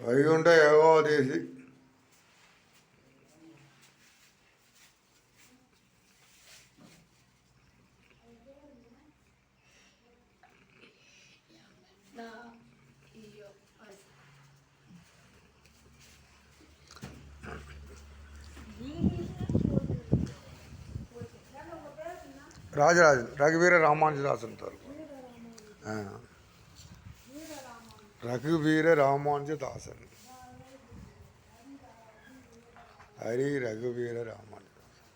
వైకుంఠ ఏకాదశి రాజరాజు రఘువీర రామానుజరాజు అంటారు ரகுவீர ராமானுஜ தாசன் ஹரி ரகுவீர ராமானுஜ தாசன்